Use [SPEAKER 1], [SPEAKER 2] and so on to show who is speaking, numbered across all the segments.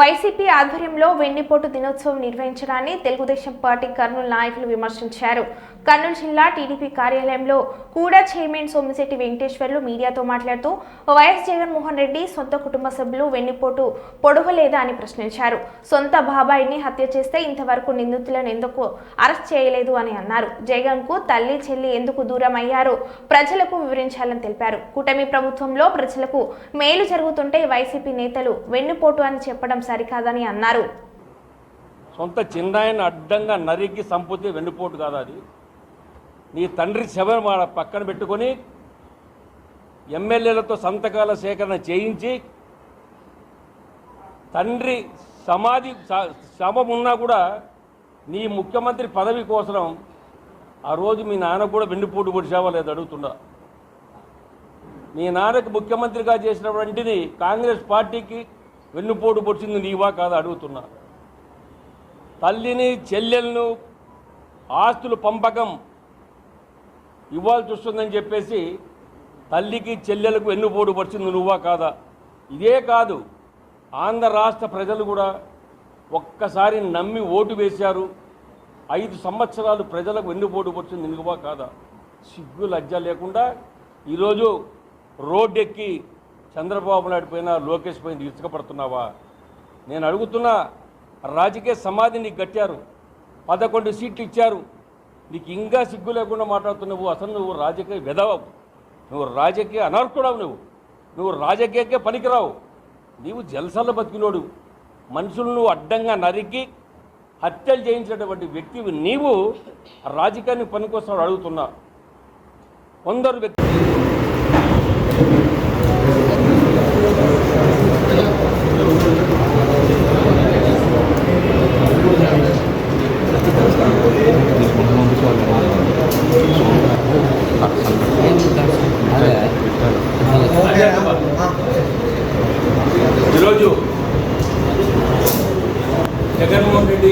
[SPEAKER 1] YCP ఆధ్వర్యంలో వెన్నిపోటు దినోత్సవం నిర్వహించడాన్ని తెలుగుదేశం పార్టీ కర్నూలు నాయకులు విమర్శించారు. కర్నూలు జిల్లా టీడీపీ కార్యాలయంలో కూడా చైర్మన్ సోమిశెట్టి వెంకటేశ్వర్లు మీడియాతో మాట్లాడుతూ వైఎస్ జగన్మోహన్ రెడ్డి సొంత కుటుంబ సభ్యులు వెన్నుపోటు పొడవలేదా అని ప్రశ్నించారు. సొంత బాబాయిని హత్య చేస్తే ఇంతవరకు నిందితులను ఎందుకు అరెస్ట్ చేయలేదు అని అన్నారు. జగన్కు తల్లి చెల్లి ఎందుకు దూరం అయ్యారో ప్రజలకు వివరించాలని తెలిపారు. కూటమి ప్రభుత్వంలో ప్రజలకు మేలు జరుగుతుంటే వైసీపీ నేతలు వెన్నుపోటు అని చెప్పడం సరికాదని అన్నారు.
[SPEAKER 2] సొంత చిన్నాయన అడ్డంగా నరికి సంపూర్తి వెన్నుపోటు కాదు అది? నీ తండ్రి శవం పక్కన పెట్టుకొని ఎమ్మెల్యేలతో సంతకాల సేకరణ చేయించి తండ్రి సమాధి శవం ఉన్నా కూడా నీ ముఖ్యమంత్రి పదవి కోసం ఆ రోజు మీ నాన్న కూడా వెన్నుపోటు పొడిచావా లేదు అడుగుతున్నా మీ నాన్నకు ముఖ్యమంత్రిగా చేసినటువంటిది కాంగ్రెస్ పార్టీకి వెన్నుపోటు పొడిచింది నీవా కాదా అడుగుతున్నా. తల్లిని చెల్లెలను ఆస్తులు పంపకం ఇవ్వాల్సి వస్తుందని చెప్పేసి తల్లికి చెల్లెలకు వెన్నుపోటు పడిచింది నువ్వా కాదా? ఇదే కాదు ఆంధ్ర రాష్ట్ర ప్రజలు కూడా ఒక్కసారి నమ్మి ఓటు వేశారు. ఐదు సంవత్సరాలు ప్రజలకు వెన్నుపోటు పడుతుంది నువ్వా కాదా? సిగ్గు లజ్జ లేకుండా ఈరోజు రోడ్డెక్కి చంద్రబాబు నాయుడు పైన లోకేష్ పైన ఇసుకపడుతున్నావా నేను అడుగుతున్నా రాజకీయ సమాధిని గట్టారు కట్టారు. పదకొండు సీట్లు ఇచ్చారు. నీకు ఇంకా సిగ్గు లేకుండా మాట్లాడుతున్నావు అసలు నువ్వు రాజకీయ విధవవు. నువ్వు రాజకీయ అనర్హుడవు నువ్వు. నువ్వు రాజకీయకే పనికిరావు. నీవు జలసల్లో బతికినోడు. మనుషులను అడ్డంగా నరికి హత్యలు చేయించినటువంటి వ్యక్తివి నీవు. రాజకీయాన్ని పనికొస్తాడు అడుగుతున్నా. కొందరు వ్యక్తి ఈరోజు జగన్మోహన్ రెడ్డి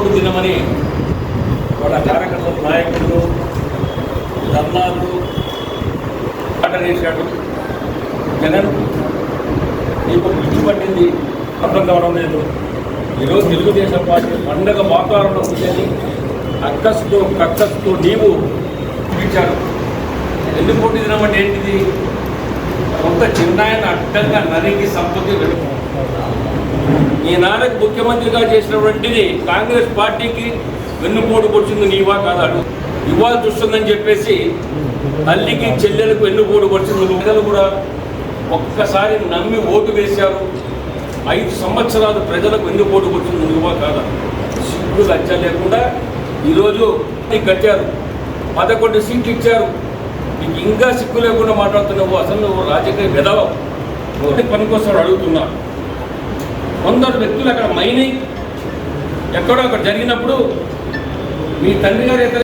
[SPEAKER 2] వెన్నుపోటు దినమని వాళ్ళ కార్యకర్తల నాయకులు ధర్నాలు వేశాడు జగన్ నీకు పిచ్చి పట్టింది అర్థం కావడం లేదు. ఈరోజు తెలుగుదేశం పార్టీ పండగ వాతావరణం ఉందని అక్కస్తో కక్కస్తో నీవు చూపించారు వెన్నుపోటు దినం అంటే ఏంటిది? కొంత చిన్నాయన అడ్డంగా నరికి సంపత్తి వెనుక ఈ ముఖ్యమంత్రిగా చేసినటువంటిది కాంగ్రెస్ పార్టీకి వెన్నుపోటు పొడిచింది నీవా కాదు అడుగు ఇవ్వాల్సి వస్తుందని చెప్పేసి తల్లికి చెల్లెలకు వెన్నుపోటు పొడిచింది. నువ్వు. ప్రజలు కూడా ఒక్కసారి నమ్మి ఓటు వేశారు. ఐదు సంవత్సరాలు ప్రజలకు వెన్నుపోటు కొడుతుంది నువ్వా కాదా సిగ్గు లజ్జ లేకుండా ఈరోజు నీకు కట్టారు. పదకొండు సీట్లు ఇచ్చారు. నీకు ఇంకా సిగ్గు లేకుండా మాట్లాడుతున్నావు అసలు నువ్వు రాజకీయ విధవ నువ్వు పనికోసం అడుగుతున్నావు కొందరు వ్యక్తులు అక్కడ మైనింగ్ ఎక్కడో అక్కడ జరిగినప్పుడు మీ తండ్రి గారు ఎక్కడ